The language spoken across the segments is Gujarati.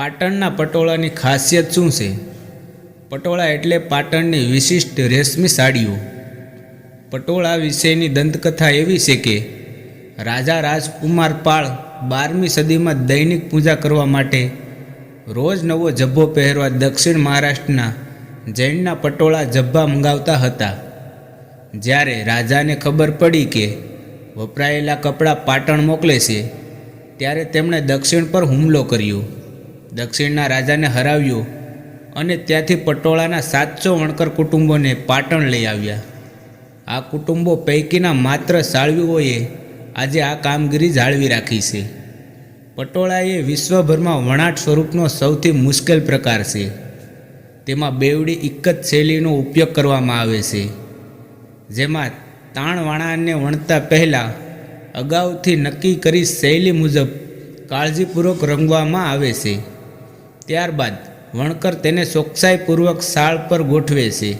પાટણના પટોળાની ખાસિયત શું છે? પટોળા એટલે પાટણની વિશિષ્ટ રેશમી સાડીઓ. પટોળા વિશેની દંતકથા એવી છે કે, રાજા રાજકુમાર પાળ બારમી સદીમાં દૈનિક પૂજા કરવા માટે રોજ નવો જબ્બો પહેરવા દક્ષિણ મહારાષ્ટ્રના જૈનના પટોળા જબ્બા મંગાવતા હતા. જ્યારે રાજાને ખબર પડી કે વપરાયેલા કપડાં પાટણ મોકલે છે, ત્યારે તેમણે દક્ષિણ પર હુમલો કર્યો. દક્ષિણના રાજાને હરાવ્યો અને ત્યાંથી પટોળાના સાતસો વણકર કુટુંબોને પાટણ લઈ આવ્યા. આ કુટુંબો પૈકીના માત્ર સાળવીઓએ આજે આ કામગીરી જાળવી રાખી છે. પટોળા એ વિશ્વભરમાં વણાટ સ્વરૂપનો સૌથી મુશ્કેલ પ્રકાર છે. તેમાં બેવડી એક જ શૈલીનો ઉપયોગ કરવામાં આવે છે. જેમાં તાણવાણાને વણતા પહેલાં અગાઉથી નક્કી કરી શૈલી મુજબ કાળજીપૂર્વક રંગવામાં આવે છે. ત્યારબાદ વણકર તેને ચોકસાઈપૂર્વક શાળ પર ગોઠવે છે.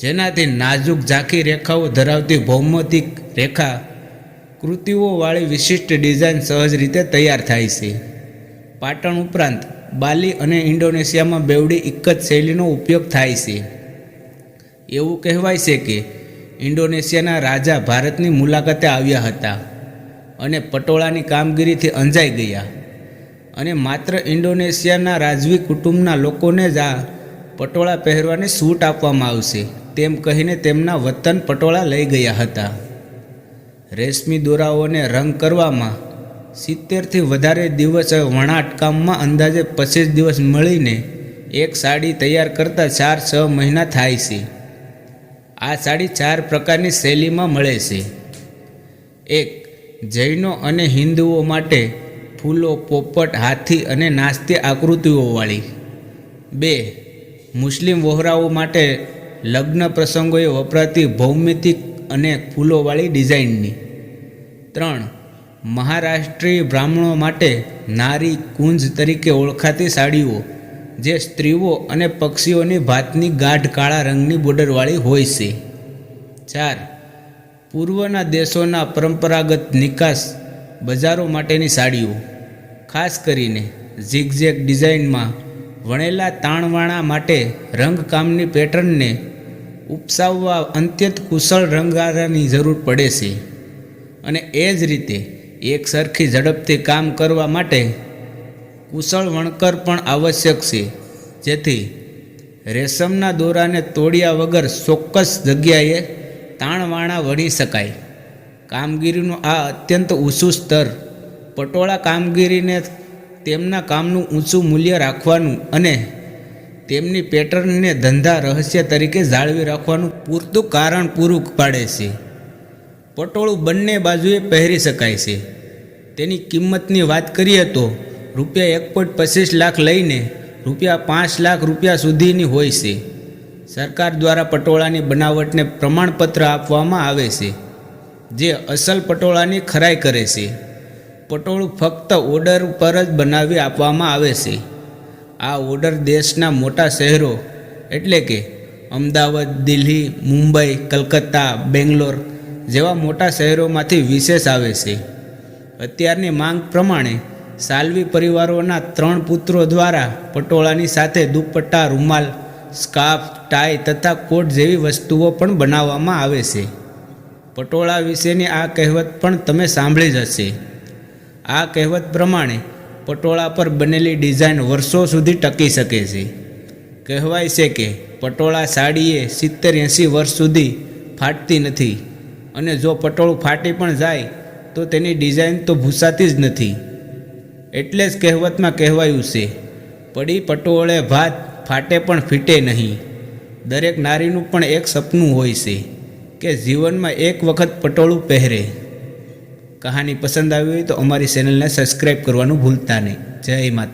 જેનાથી નાજુક ઝાંખી રેખાઓ ધરાવતી ભૌમિતિક રેખા કૃતિઓવાળી વિશિષ્ટ ડિઝાઇન સહજ રીતે તૈયાર થાય છે. પાટણ ઉપરાંત બાલી અને ઇન્ડોનેશિયામાં બેવડી એક જ શૈલીનો ઉપયોગ થાય છે. એવું કહેવાય છે કે ઇન્ડોનેશિયાના રાજા ભારતની મુલાકાતે આવ્યા હતા અને પટોળાની કામગીરીથી અંજાઈ ગયા. અને માત્ર ઇન્ડોનેશિયાના રાજવી કુટુંબના લોકોને જ આ પટોળા પહેરવાની છૂટ આપવામાં આવશે. તેમ કહીને તેમના વતન પટોળા લઈ ગયા હતા. રેશમી દોરાઓને રંગ કરવામાં સિત્તેરથી વધારે દિવસ વણાટ કામમાં અંદાજે પચીસ દિવસ મળીને એક સાડી તૈયાર કરતાં ચાર, છ મહિના થાય છે. આ સાડી ચાર પ્રકારની શૈલીમાં મળે છે. એક, જૈનો અને હિન્દુઓ માટે ફૂલો, પોપટ, હાથી અને નાસ્તી આકૃતિઓવાળી બે, મુસ્લિમ વહોરાઓ માટે લગ્ન પ્રસંગોએ વપરાતી ભૌમિતિક અને ફૂલોવાળી ડિઝાઇનની. ત્રણ મહારાષ્ટ્રીય બ્રાહ્મણો માટે નારી કુંજ તરીકે ઓળખાતી સાડીઓ, જે સ્ત્રીઓ અને પક્ષીઓની ભાતની ગાઢ કાળા રંગની બોર્ડરવાળી હોય છે. ચાર, પૂર્વના દેશોના પરંપરાગત નિકાસ બજારો માટેની સાડીઓ. ખાસ કરીને ઝિગઝેગ ડિઝાઇનમાં વણેલા તાણવાણા માટે રંગકામની પેટર્નને ઉપસાવવા અત્યંત કુશળ રંગારાની જરૂર પડે છે. અને એ જ રીતે એક સરખી ઝડપથી કામ કરવા માટે કુશળ વણકર પણ આવશ્યક છે. જેથી રેશમના દોરાને તોડ્યા વગર ચોક્કસ જગ્યાએ તાણવાણા વળી શકાય. કામગીરીનું આ અત્યંત ઊંચું સ્તર પટોળા કામગીરીને તેમના કામનું ઊંચું મૂલ્ય રાખવાનું અને તેમની પેટર્નને ધંધા રહસ્ય તરીકે જાળવી રાખવાનું પૂરતું કારણ પૂરું પાડે છે. પટોળું બંને બાજુએ પહેરી શકાય છે. તેની કિંમતની વાત કરીએ તો રૂપિયા એક પોઈન્ટ પચીસ લાખ લઈને રૂપિયા પાંચ લાખ રૂપિયા સુધીની હોય છે. સરકાર દ્વારા પટોળાની બનાવટને પ્રમાણપત્ર આપવામાં આવે છે, જે અસલ પટોળાની ખરાઈ કરે છે. પટોળું ફક્ત ઓર્ડર પર જ બનાવી આપવામાં આવે છે. આ ઓર્ડર દેશના મોટા શહેરો એટલે કે અમદાવાદ, દિલ્હી, મુંબઈ, કલકત્તા, બેંગ્લોર જેવા મોટા શહેરોમાંથી વિશેષ આવે છે. અત્યારની માંગ પ્રમાણે સાલ્વી પરિવારોના ત્રણ પુત્રો દ્વારા પટોળાની સાથે દુપટ્ટા, રૂમાલ, સ્કાર્ફ, ટાઈ તથા કોટ જેવી વસ્તુઓ પણ બનાવવામાં આવે છે. પટોળા વિશેની આ કહેવત પણ તમે સાંભળી જ હશે. આ કહેવત પ્રમાણે પટોળા પર બનેલી ડિઝાઇન વર્ષો સુધી ટકી શકે છે. કહેવાય છે કે પટોળા સાડીએ સિત્તેર એંસી વર્ષ સુધી ફાટતી નથી અને જો પટોળું ફાટી પણ જાય તો તેની ડિઝાઇન તો ભૂસાતી જ નથી. એટલે જ કહેવતમાં કહેવાયું છે, પડી પટોળે ભાત ફાટે પણ ફીટે નહીં. દરેક નારીનું પણ એક સપનું હોય છે કે જીવનમાં એક વખત પટોળું પહેરે. કહાની પસંદ આવી હોય તો અમારી ચેનલને સબસ્ક્રાઈબ કરવાનું ભૂલતા નહીં. જય માતા